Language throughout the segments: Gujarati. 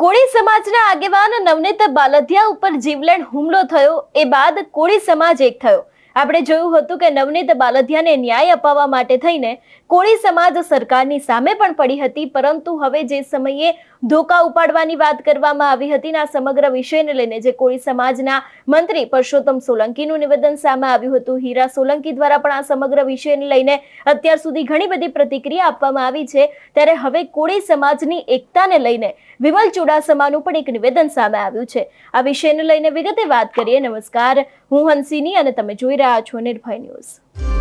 કોળી સમાજના આગેવાન નવનીત બાલધિયા ઉપર જીવલેણ હુમલો થયો. એ બાદ કોળી સમાજ એક થયો. આપણે જોયું હતું કે નવનીત બાલધિયાને ન્યાય અપાવવા માટે થઈને કોળી સમાજ સરકારની સામે પણ પડી હતી, પરંતુ હવે જે સમયે ધોકા ઉપાડવાની વાત કરવામાં આવી હતી ના સમગ્ર વિષયને લઈને જે કોળી સમાજના મંત્રી પરસોત્તમ સોલંકીનું નિવેદન સામે આવ્યું હતું, હીરા સોલંકી દ્વારા પણ આ સમગ્ર વિષયને લઈને અત્યાર સુધી ઘણી બધી પ્રતિક્રિયા આપવામાં આવી છે. ત્યારે હવે કોળી સમાજની એકતાને લઈને વિમલ ચુડાસમાનું પણ એક નિવેદન સામે આવ્યું છે. આ વિષયને લઈને વિગતે વાત કરીએ. નમસ્કાર. હું હંસિની અને તમે જોઈ રહ્યા છો નિર્ભય ન્યૂઝ.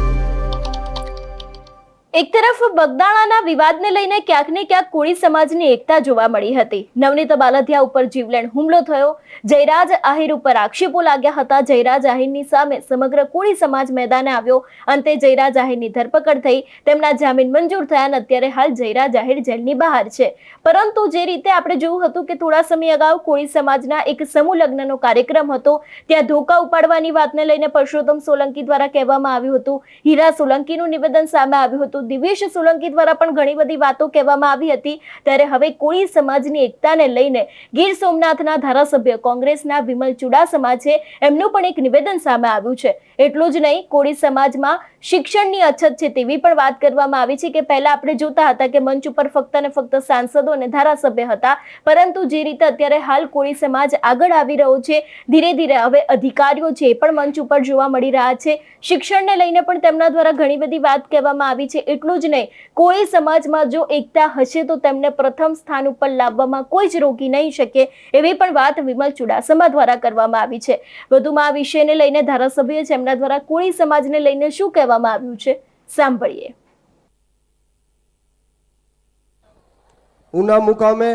એક તરફ બગદાણાના વિવાદને લઈને ક્યાંક ને ક્યાંક કોળી સમાજની એકતા જોવા મળી હતી. નવનીત બાલધિયા ઉપર જીવલેણ હુમલો થયો. જયરાજ આહિર ઉપર આક્ષેપો લાગ્યા હતા. જયરાજ આહિરની સામે સમગ્ર કોળી સમાજ મેદાને આવ્યો. અંતે જયરાજ આહિરની ધરપકડ થઈ. તેમના જામીન મંજૂર થયા અને અત્યારે હાલ જયરાજ આહિર જેલની બહાર છે. પરંતુ જે રીતે આપણે જોયું હતું કે થોડા સમય અગાઉ કોળી સમાજના એક સમૂહ લગ્નનો કાર્યક્રમ હતો, ત્યાં ધોકા ઉપાડવાની વાતને લઈને પરસોત્તમ સોલંકી દ્વારા કહેવામાં આવ્યું હતું. હીરા સોલંકીનું નિવેદન સામે આવ્યું હતું. દિવેશ સોલંકી દ્વારા પણ ઘણી બધી વાતો કહેવામાં આવી હતી. ત્યારે હવે કોળી સમાજની એકતાને લઈને ગીર સોમનાથના ધારાસભ્ય કોંગ્રેસના વિમલ ચુડાસમા છે. એમનું પણ એક નિવેદન સામે આવ્યું છે. એટલું જ નહીં, કોળી સમાજમાં શિક્ષણની અછત છે તેવી પણ વાત કરવામાં આવી છે કે પહેલા આપણે જોતા હતા કે મંચ ઉપર ફક્ત ને ફક્ત સાંસદો અને ધારાસભ્ય હતા, પરંતુ જે રીતે અત્યારે હાલ કોળી સમાજ આગળ આવી રહ્યો છે, ધીરે ધીરે હવે અધિકારીઓ છે એ પણ મંચ ઉપર જોવા મળી રહ્યા છે. શિક્ષણને લઈને પણ તેમના દ્વારા ઘણી બધી વાત કહેવામાં આવી છે. એટલું જ નહીં, કોળી સમાજમાં જો એકતા હશે તો તેમને પ્રથમ સ્થાન ઉપર લાવવામાં કોઈ જ રોકી નહીં શકે એવી પણ વાત વિમલ ચુડાસમા દ્વારા કરવામાં આવી છે. વધુમાં આ વિષયને લઈને ધારાસભ્ય છે, એમના દ્વારા કોળી સમાજને લઈને શું કહેવામાં આવ્યું છે. સાંભળીએ. ઉના મુકામે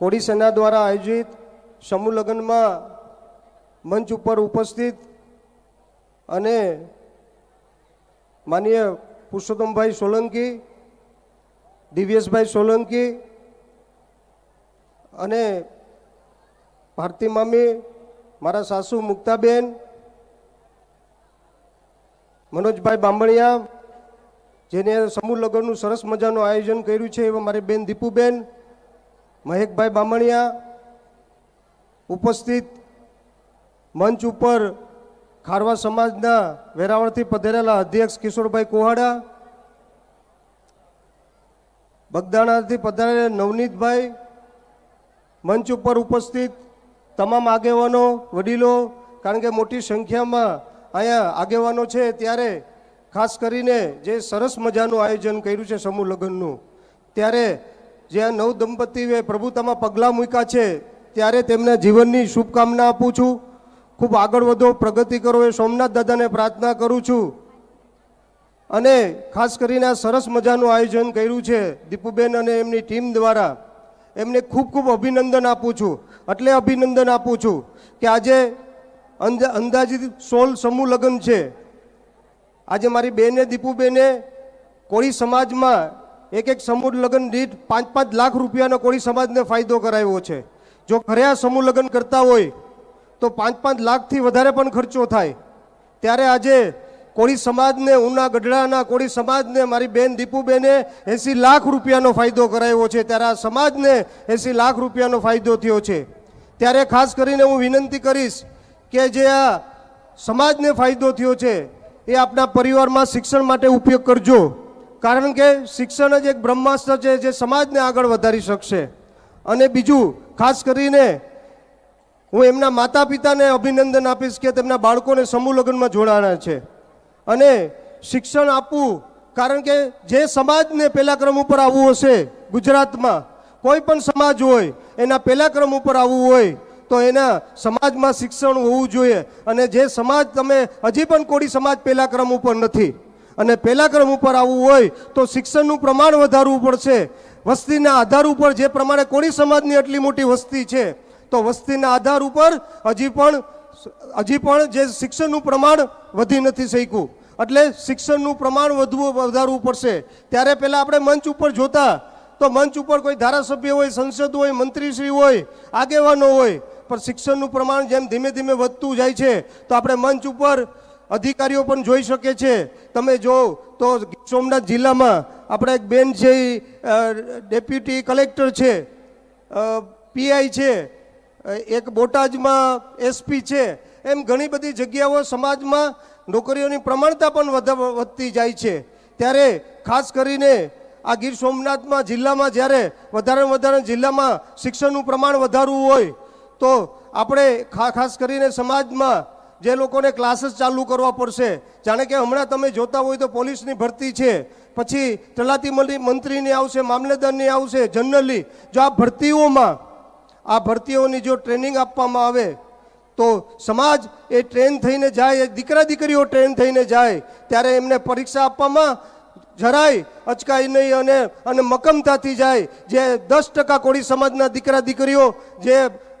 કોડી સેના દ્વારા આયોજિત સમૂહ લગ્નમાં મંચ ઉપર ઉપસ્થિત અને માનીય પુરુષોત્તમભાઈ સોલંકી, દિવ્યેશભાઈ સોલંકી અને ભારતી મામી મારા સાસુ મુક્તાબેન મનોજભાઈ બાંબણિયા જેને સમૂહ લગ્નનું સરસ મજાનું આયોજન કર્યું છે, એવા મારી બેન દીપુબેન, મહેકભાઈ બામણિયા ઉપસ્થિત મંચ ઉપર ખારવા સમાજના વેરાવળથી પધારેલા અધ્યક્ષ કિશોરભાઈ કોહાડા, બગદાણાથી પધારેલા નવનીતભાઈ, મંચ ઉપર ઉપસ્થિત તમામ આગેવાનો, વડીલો, કારણ કે મોટી સંખ્યામાં અહીંયા આગેવાનો છે ત્યારે ખાસ કરીને જે સરસ મજાનું આયોજન કર્યું છે સમૂહ લગ્નનું, ત્યારે જે આ નવ દંપતીએ પ્રભુતામાં પગલાં મૂક્યા છે, ત્યારે તેમના જીવનની શુભકામના આપું છું. ખૂબ આગળ વધો, પ્રગતિ કરો, એ સોમનાથ દાદાને પ્રાર્થના કરું છું. અને ખાસ કરીને આ સરસ મજાનું આયોજન કર્યું છે દીપુબેન અને એમની ટીમ દ્વારા, એમને ખૂબ ખૂબ અભિનંદન આપું છું. એટલે અભિનંદન આપું છું કે આજે અંદાજિત સોળ સમૂહ લગ્ન છે. આજે મારી બેને, દીપુબેને કોળી સમાજમાં એક એક સમૂહ લગ્ન દીઠ પાંચ પાંચ લાખ રૂપિયાનો કોળી સમાજને ફાયદો કરાવ્યો છે. જો ખરે આ સમૂહ લગ્ન કરતા હોય, તો પાંચ પાંચ લાખથી વધારે પણ ખર્ચો થાય. ત્યારે આજે કોળી સમાજને, ઉના ગઢડાના કોળી સમાજને, મારી બેન દીપુબેને એંસી લાખ રૂપિયાનો ફાયદો કરાવ્યો છે. ત્યારે આ સમાજને એંસી લાખ રૂપિયાનો ફાયદો થયો છે. ત્યારે ખાસ કરીને હું વિનંતી કરીશ કે જે આ સમાજને ફાયદો થયો છે, એ આપણા પરિવારમાં શિક્ષણ માટે ઉપયોગ કરજો. કારણ કે શિક્ષણ જ એક બ્રહ્માસ્ત્ર છે જે સમાજને આગળ વધારી શકશે. અને બીજું, ખાસ કરીને હું એમના માતા પિતાને અભિનંદન આપીશ કે તેમના બાળકોને સમૂહ લગ્નમાં જોડાણા છે. અને શિક્ષણ આપવું, કારણ કે જે સમાજને પહેલા ક્રમ ઉપર આવવું હશે ગુજરાતમાં, કોઈ પણ સમાજ હોય, એના પહેલા ક્રમ ઉપર આવવું હોય તો એના સમાજમાં શિક્ષણ હોવું જોઈએ. અને જે સમાજ તમે હજી પણ કોળી સમાજ પહેલા ક્રમ ઉપર નથી. અને પહેલા ક્રમ ઉપર આવવું હોય તો શિક્ષણનું પ્રમાણ વધારવું પડશે. વસ્તીના આધાર ઉપર જે પ્રમાણે કોળી સમાજની આટલી મોટી વસ્તી છે, તો વસ્તીના આધાર ઉપર હજી પણ હજી પણ જે શિક્ષણનું પ્રમાણ વધી નથી શક્યું. એટલે શિક્ષણનું પ્રમાણ વધવું, વધારવું પડશે. ત્યારે પહેલાં આપણે મંચ ઉપર જોતા. તો મંચ ઉપર કોઈ ધારાસભ્ય હોય, સંસદ હોય, મંત્રીશ્રી હોય, આગેવાનો હોય પણ શિક્ષણનું પ્રમાણ જેમ ધીમે ધીમે વધતું જાય છે, તો આપણે મંચ ઉપર અધિકારીઓ પણ જોઈ શકે છે તમે જો, તો સોમનાથ જિલ્લામાં આપણે એક બેન છે એ ડેપ્યુટી કલેક્ટર છે પીઆઈ છે એક બોટાદમાં એસપી છે, એમ ઘણી બધી જગ્યાઓ સમાજમાં નોકરીઓની પ્રમાણતા પણ વધ- વધતી જાય છે. ત્યારે ખાસ કરીને આ ગીર સોમનાથમાં જિલ્લામાં જ્યારે વધારે વધારે જિલ્લામાં શિક્ષણનું પ્રમાણ વધારવું હોય તો આપણે ખાસ કરીને સમાજમાં જે લોકોને ક્લાસીસ ચાલુ કરવા પડશે, જાણે કે હમણાં તમે જોતા હોય તો પોલીસની ભરતી છે, પછી તલાટી મંત્રીની આવશે મામલેદારની આવશે, જનરલી જો આ ભરતીઓમાં, આ ભરતીઓની જો ટ્રેનિંગ આપવામાં આવે, તો સમાજ એ ટ્રેન થઈને જાય દીકરા દીકરીઓ ટ્રેન થઈને જાય, ત્યારે એમને પરીક્ષા આપવામાં જરાય અચકાય નહીં અને અને મક્કમતાથી જાય, જે દસ ટકા કોળી સમાજના દીકરા દીકરીઓ જે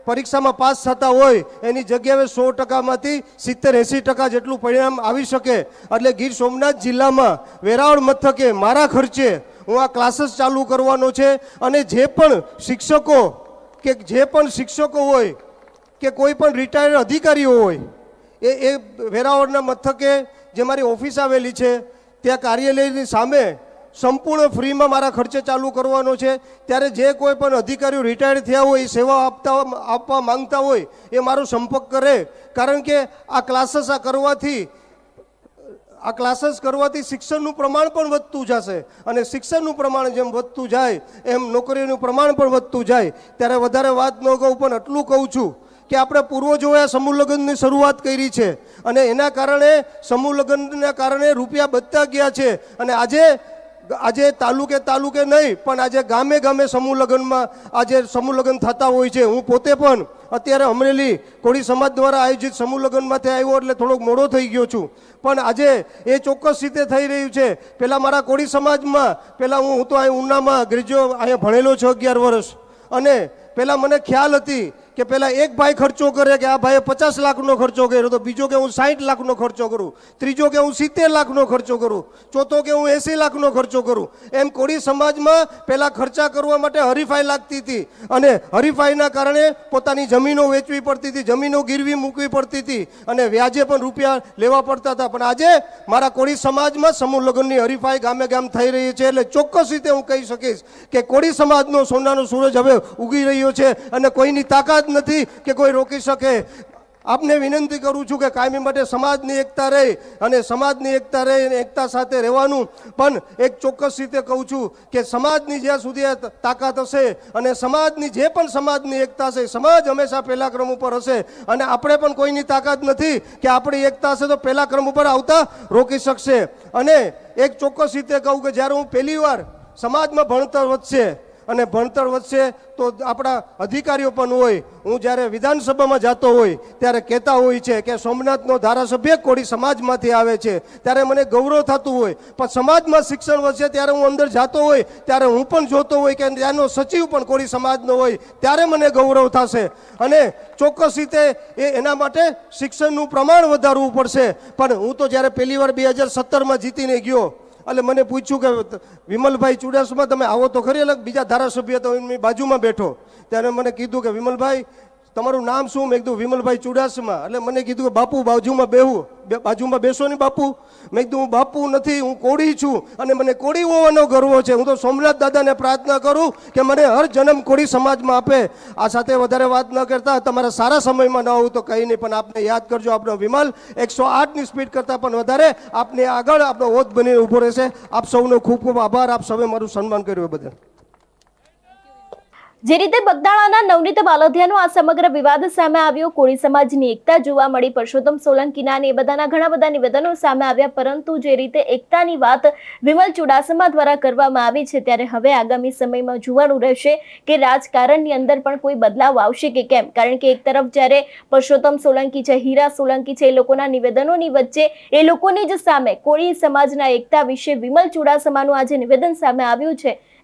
પરીક્ષામાં પાસ થતા હોય, એની જગ્યાએ સો ટકામાંથી સિત્તેર, એંસી ટકા જેટલું પરિણામ આવી શકે. એટલે ગીર સોમનાથ જિલ્લામાં વેરાવળ મથકે મારા ખર્ચે હું આ ક્લાસીસ ચાલુ કરવાનો છે અને જે પણ શિક્ષકો કે જે પણ શિક્ષકો હોય કે કોઈ પણ રિટાયર્ડ અધિકારીઓ હોય, એ એ વેરાવળના મથકે જે મારી ઓફિસ આવેલી છે, ત્યાં કાર્યાલયની સામે સંપૂર્ણ ફ્રીમાં મારા ખર્ચે ચાલુ કરવાનો છે. ત્યારે જે કોઈ પણ અધિકારીઓ રિટાયર્ડ થયા હોય, એ સેવા આપતા, આપવા માંગતા હોય, એ મારો સંપર્ક કરે. કારણ કે આ ક્લાસીસ આ કરવાથી, આ ક્લાસીસ કરવાથી શિક્ષણનું પ્રમાણ પણ વધતું જશે. અને શિક્ષણનું પ્રમાણ જેમ વધતું જાય, એમ નોકરીનું પ્રમાણ પણ વધતું જાય. ત્યારે વધારે વાત ન કહું, પણ એટલું કહું છું કે આપણે પૂર્વજોએ સમૂહ લગ્નની શરૂઆત કરી છે. અને એના કારણે, સમૂહ લગ્નના કારણે રૂપિયા બચતા ગયા છે. અને આજે આજે તાલુકે તાલુકે નહીં, પણ આજે ગામે ગામે સમૂહ લગ્નમાં આજે સમૂહ લગ્ન થતા હોય છે. હું પોતે પણ અત્યારે અમરેલી કોળી સમાજ દ્વારા આયોજિત સમૂહ લગ્નમાંથી આવ્યો એટલે થોડોક મોડો થઈ ગયો છું. પણ આજે એ ચોક્કસ રીતે થઈ રહ્યું છે. પેલા મારા કોળી સમાજમાં, પેલા હું તો અહીં ઉનામાં ગ્રેજ્યુ અહીંયા ભણેલો છું અગિયાર વર્ષ. અને પેલા મને ખ્યાલ હતી કે પેલા એક ભાઈ ખર્ચો કરે કે આ ભાઈએ પચાસ લાખનો ખર્ચો કર્યો તો બીજો કે હું સાઠ લાખનો ખર્ચો કરું, ત્રીજો કે હું સિત્તેર લાખનો ખર્ચો કરું, ચોથો કે હું એસી લાખનો ખર્ચો કરું. એમ કોળી સમાજમાં પેલા ખર્ચા કરવા માટે હરીફાઈ લાગતી હતી અને હરીફાઈના કારણે પોતાની જમીનો વેચવી પડતી હતી, જમીનો ગીરવી મૂકવી પડતી હતી અને વ્યાજે પણ રૂપિયા લેવા પડતા હતા. પણ આજે મારા કોળી સમાજમાં સમૂહ લગ્નની હરીફાઈ ગામે ગામ થઈ રહી છે એટલે ચોક્કસ રીતે હું કહી શકીશ કે કોળી સમાજનો સોનાનો સૂરજ હવે ઉગી રહ્યો છે અને કોઈની તાકાત નથી કે કોઈ રોકી શકે. આપને વિનંતી કરું છું કે કાયમી માટે સમાજની એકતા રહે અને સમાજની એકતા રહે અને એકતા સાથે રહેવાનું. પણ એક ચોક્કસ રીતે કહું છું કે સમાજની જ્યાં સુધી તાકાત હશે અને સમાજની જે પણ સમાજની એકતા છે સમાજ હંમેશા પહેલા ક્રમ ઉપર હશે. અને આપણે પણ કોઈની તાકાત નથી કે આપણી એકતા હશે તો પહેલા ક્રમ ઉપર આવતા રોકી શકશે. અને એક ચોક્કસ રીતે કહું કે જ્યારે હું પહેલી વાર સમાજમાં ભણતર વધશે અને ભણતર વધશે તો આપણા અધિકારીઓ પણ હોય. હું જ્યારે વિધાનસભામાં જતો હોય, ત્યારે કહેતા હોય છે કે સોમનાથનો ધારાસભ્ય કોળી સમાજમાંથી આવે છે. ત્યારે મને ગૌરવ થતું હોય. પણ સમાજમાં શિક્ષણ વધશે ત્યારે હું અંદર જતો હોય, ત્યારે હું પણ જોતો હોય કે ત્યાંનો સચિવ પણ કોળી સમાજનો હોય, ત્યારે મને ગૌરવ થશે. અને ચોક્કસ રીતે એ એના માટે શિક્ષણનું પ્રમાણ વધારવું પડશે. પણ હું તો જ્યારે પહેલી વાર બે હજાર સત્તરમાં જીતીને ગયો એટલે મને પૂછ્યું કે વિમલભાઈ ચુડાસમા તમે આવો તો ખરી અલગ, બીજા ધારાસભ્ય તો એમની બાજુમાં બેઠો. ત્યારે મને કીધું કે વિમલભાઈ તમારું નામ શું? મેં કીધું વિમલભાઈ ચુડાસમા. એટલે મને કીધું કે બાપુ, બાજુમાં બેહું. બાજુમાં બેસો ને બાપુ. મેં કીધું, હું બાપુ નથી, હું કોળી છું અને મને કોળી હોવાનો ગર્વ છે. હું તો સોમનાથ દાદાને પ્રાર્થના કરું કે મને હર જન્મ કોળી સમાજમાં આપે. આ સાથે વધારે વાત ન કરતા, તમારા સારા સમયમાં ન આવું તો કંઈ નહીં, પણ આપને યાદ કરજો આપણો વિમલ. એકસો આઠની સ્પીડ કરતાં પણ વધારે આપને આગળ આપણો હોત બનીને ઊભો રહેશે. આપ સૌનો ખૂબ ખૂબ આભાર. આપ સૌએ મારું સન્માન કર્યું એ બદલ. જે રીતે બગદાણાના નવનીત બાલોધિયાનો આ સમગ્ર વિવાદ સામે આવ્યો. કોળી સમાજની એકતા જોવા મળી. પરસોત્તમ સોલંકીના એ બધાના ઘણા બધા નિવેદનો સામે આવ્યા. પરંતુ જે રીતે એકતાની વાત વિમલ ચુડાસમા દ્વારા કરવામાં આવી છે, ત્યારે હવે આગામી સમયમાં જોવાનું રહેશે કે રાજકારણની અંદર પણ કોઈ બદલાવ આવશે કે કેમ? કારણ કે એક તરફ જ્યારે પરસોત્તમ સોલંકી છે, હીરા સોલંકી છે, એ લોકોના નિવેદનોની વચ્ચે એ લોકોની જ સામે કોળી સમાજના એકતા વિશે વિમલ ચુડાસમાનું આજે નિવેદન સામે આવ્યું છે.